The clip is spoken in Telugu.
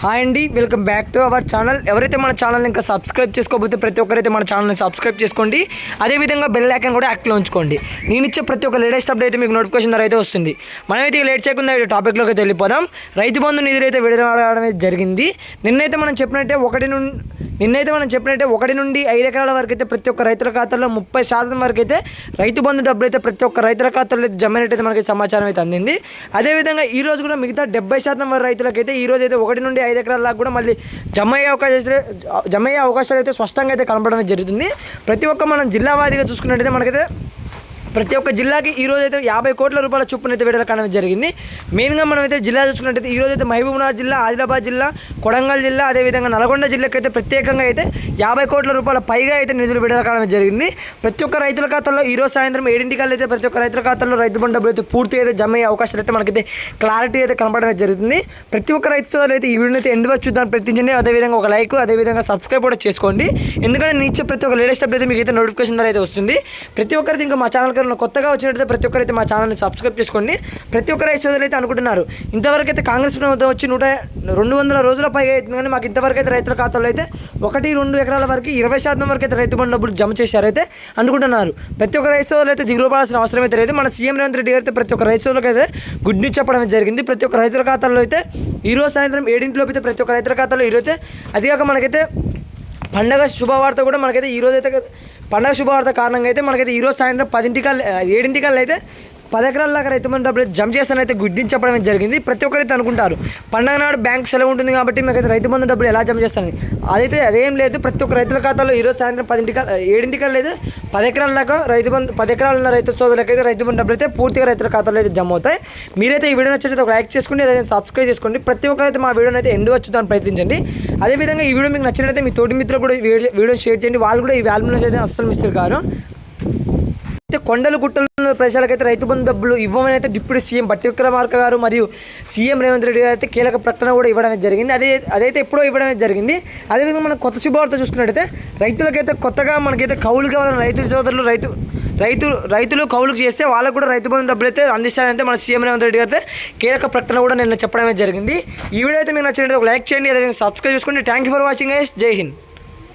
హాయ్ అండి welcome back to our channel. ఎవరైతే మన ఛానల్ ఇంకా సబ్స్క్రైబ్ చేసుకోకపోతే ప్రతి ఒక్కరైతే మన ఛానల్ని సబ్స్క్రైబ్ చేసుకోండి. అదేవిధంగా బెల్ ఐకాన్ కూడా యాక్టివ్లో ఉంచుకోండి. నేను ఇచ్చే ప్రతి ఒక్క లేటెస్ట్ అప్డేట్ అయితే మీకు నోటిఫికేషన్ ద్వారా అయితే వస్తుంది. మనమైతే లేట్ చేయకుండా టాపిక్లోకి అయితే వెళ్ళిపోదాం. రైతు బంధు నిధులైతే విడుదల జరిగింది. నిన్నైతే మనం చెప్పినట్టే ఒకటి నుండి నిన్నైతే మనం చెప్పినట్టే ఒకటి నుండి ఐదు ఎకరాల వరకు అయితే ప్రతి ఒక్క రైతుల ఖాతాలో ముప్పై శాతం వరకు అయితే రైతు బంధు డబ్బులు అయితే ప్రతి ఒక్క రైతుల ఖాతాలో అయితే జమ అయితే మనకి సమాచారం అయితే అందింది. అదేవిధంగా ఈ రోజు కూడా మిగతా డెబ్బై శాతం వరకు రైతులకైతే ఈ రోజు అయితే ఒకటి నుండి ఐదు ఎకరాల దాకా కూడా మళ్ళీ జమ అయ్యే అవకాశాలు జమ అయ్యే అవకాశాలు అయితే స్పష్టంగా అయితే కనపడడం జరుగుతుంది. ప్రతి ఒక్క మనం జిల్లా వారీగా చూసుకున్నట్టయితే మనకైతే ప్రతి ఒక్క జిల్లాకి ఈ రోజు అయితే యాభై కోట్ల రూపాయల చొప్పున అయితే విడుదల కావడం జరిగింది. మెయిన్గా మనం అయితే జిల్లా చూసుకున్నట్టయితే ఈ రోజు అయితే మహబూబ్నగర్ జిల్లా ఆదిలాబాద్ జిల్లా కొడంగల్ జిల్లా అదేవిధంగా నల్గొండ జిల్లాకి అయితే ప్రత్యేకంగా అయితే యాభై కోట్ల రూపాయల పైగా అయితే నిధులు విడుదల కావడం జరిగింది. ప్రతి ఒక్క రైతుల ఖాతాలో ఈ రోజు సాయంత్రం ఏడింటికల్ అయితే ప్రతి ఒక్క రైతుల ఖాతాలో రైతు బంధు డబ్బులు అయితే పూర్తి అయితే జమ అయ్యే అవకాశాలు అయితే మనకైతే క్లారిటీ అయితే కనపడడం జరుగుతుంది ప్రతి ఒక్క రైతు సోదరులు అయితే ఈ వీడియోని అయితే ఎండ్ వరకు చూద్దాం ప్రయత్నించండి. అదేవిధంగా ఒక లైక్ అదేవిధంగా సబ్స్క్రైబ్ కూడా చేసుకోండి. ఎందుకంటే నేను ఇచ్చే ప్రతి ఒక్క లేటెస్ట్ అప్డేట్ అయితే మీకు అయితే నోటిఫికేషన్ ద్వారా అయితే వస్తుంది. ప్రతి ఒక్కరికి ఇంకా మా ఛానల్ కన్నా కొత్తగా వచ్చినట్టయితే ప్రతి ఒక్కరైతే మా ఛానల్ని సబ్స్క్రైబ్ చేసుకోండి. ప్రతి ఒక్కరు రైతు సోదరులు అయితే అనుకుంటున్నారు ఇంతవరకు అయితే కాంగ్రెస్ ప్రభుత్వం వచ్చి నూట రెండు వందల రోజుల పైగా అవుతుంది కానీ మాకు ఇంతవరకు అయితే రైతుల ఖాతాలో అయితే ఒకటి రెండు ఎకరాల వరకు ఇరవై శాతం వరకు అయితే రైతు బంధు డబ్బులు జమ చేశారైతే అనుకుంటున్నారు. ప్రతి ఒక్క రైతు సోదరులు అయితే దిగులు పడాల్సిన అవసరం అయితే లేదు. మన సీఎం రేవంత్ రెడ్డి గారు అయితే ప్రతి ఒక్క రైతు సోదరులకు అయితే గుడ్ న్యూస్ చెప్పడం జరిగింది. ప్రతి ఒక్క రైతుల ఖాతాల్లో అయితే ఈ రోజు సాయంత్రం ఏడింటిలోపు అయితే ప్రతి ఒక్క రైతుల ఖాతాలో ఈరోజు అయితే అదిగాక మనకైతే పండగ శుభవార్త కూడా మనకైతే ఈరోజు అయితే పండగ శుభవార్త కారణంగా అయితే మనకైతే ఈరోజు సాయంత్రం పదింటికల్ ఏడింటికల్ అయితే పదెకరాల దాకా రైతు బంధు డబ్బులు జమ చేస్తానైతే గుడ్డించి చెప్పడం జరిగింది. ప్రతి ఒక్కరైతే అనుకుంటారు. పండగ నాడు బ్యాంక్ సెలవు ఉంటుంది కాబట్టి మీకైతే రైతు బంధు డబ్బులు ఎలా జమ చేస్తానని అదైతే అదేం లేదు. ప్రతి ఒక్క రైతుల ఖాతాలో ఈరోజు సాయంత్రం పదింటిక ఏడింటికల్ లేదు. పదెకరాల దాకా రైతు బంధు పదెకరాలు ఉన్న రైతు సోదరులకైతే రైతు బంధు డబ్బులు అయితే పూర్తిగా రైతుల ఖాతాలో అయితే జమ అవుతాయి. మీరైతే ఈ వీడియో నచ్చినట్టు ఒక లైక్ చేసుకోండి. అదే సబ్స్క్రైబ్ చేసుకోండి. ప్రతి ఒక్కరైతే మా వీడియోని అయితే ఎండు వచ్చుదాన్ని ప్రయత్నించండి. అదేవిధంగా ఈ వీడియో మీకు నచ్చినట్లయితే మీ తోటి మిత్రులు కూడా వీడియో షేర్ చేయండి. వాళ్ళు కూడా ఈ వాల్యూమ్లో అయితే అస్సలు మిస్తారు కారు అయితే కొండలు గుట్టలు ప్రజలకైతే రైతు బంధు డబ్బులు ఇవ్వమని అయితే డిప్యూటీ సీఎం బట్టి విక్రమార్క గారు మరియు సీఎం రేవంత్ రెడ్డి గారు అయితే కీలక ప్రకటన కూడా ఇవ్వడం జరిగింది. అదే అదైతే ఎప్పుడో ఇవ్వడం జరిగింది. అదేవిధంగా మనం కొత్త శుభవార్త చూసుకున్నట్టయితే రైతులకైతే కొత్తగా మనకైతే కౌలు కావాలని రైతు సోదరులు రైతు రైతు రైతులు కౌలుకు చేస్తే వాళ్ళకు కూడా రైతు బంధు డబ్బులు అయితే అందిస్తారంటే మన సీఎం రేవంత్ రెడ్డి గారు అయితే కీలక ప్రకటన కూడా నిన్న చెప్పడమే జరిగింది. ఈ వీడియో అయితే మీకు నచ్చినట్టు ఒక లైక్ చేయండి అదేవిధంగా సబ్స్క్రైబ్ చేసుకోండి. థ్యాంక్ యూ ఫర్ వాచింగ్ జై హింద్